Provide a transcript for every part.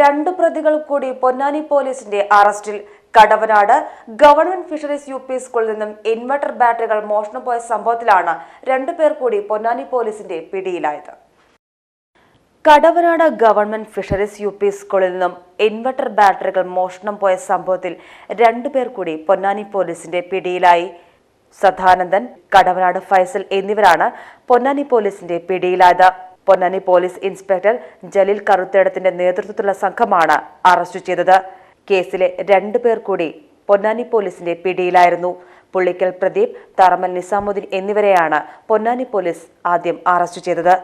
രണ്ട് പ്രതികൾ കൂടി പൊന്നാനി പോലീസിന്റെ അറസ്റ്റിൽ. Kadavanad government fisheries U P സ്കൂളിൽ നിന്നും ഇൻവെർട്ടർ ബാറ്ററികൾ മോഷണം പോയ സംഭവത്തിലാണ് രണ്ടുപേർ കൂടി പൊന്നാനി പോലീസിന്റെ പിടിയിലായത്. Kadavanad government fisheries U P സ്കൂളിൽ നിന്നും ഇൻവെർട്ടർ ബാറ്ററികൾ മോഷണം പോയ സംഭവത്തിൽ രണ്ടുപേർ കൂടി പൊന്നാനി പോലീസിന്റെ പിടിയിലായി. സദാനന്ദൻ കടവനാട് ഫൈസൽ എന്നിവരാണ് പൊന്നാനി പോലീസിന്റെ പിടിയിലായത്. പൊന്നാനി പോലീസ് ഇൻസ്പെക്ടർ ജലീൽ കറുത്തേടത്തിന്റെ നേതൃത്വത്തിലുള്ള സംഘമാണ് അറസ്റ്റ് ചെയ്തത്. കേസിലെ രണ്ടുപേർ കൂടി പൊന്നാനി പോലീസിന്റെ പിടിയിലായിരുന്നു. പുള്ളിക്കൽ പ്രദീപ് തറമൽ നിസാമുദ്ദീൻ എന്നിവരെയാണ് പൊന്നാനി പോലീസ് ആദ്യം അറസ്റ്റ് ചെയ്തത്.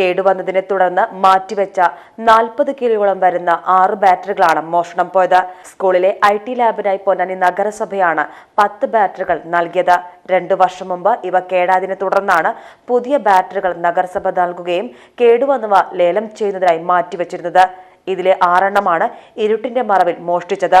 കേടുവന്നതിനെ തുടർന്ന് മാറ്റിവെച്ച നാൽപ്പത് കിലോയോളം വരുന്ന ആറ് ബാറ്ററികളാണ് മോഷണം പോയത്. സ്കൂളിലെ ഐ ടി ലാബിനായി പൊന്നാനി നഗരസഭയാണ് പത്ത് ബാറ്ററികൾ നൽകിയത്. രണ്ടു വർഷം മുമ്പ് ഇവ കേടാതിനെ തുടർന്നാണ് പുതിയ ബാറ്ററികൾ നഗരസഭ നൽകുകയും കേടുവന്നവ ലേലം ചെയ്യുന്നതിനായി മാറ്റിവെച്ചിരുന്നത്. ഇതിലെ ആറെണ്ണമാണ് ഇരുട്ടിന്റെ മറവിൽ മോഷ്ടിച്ചത്.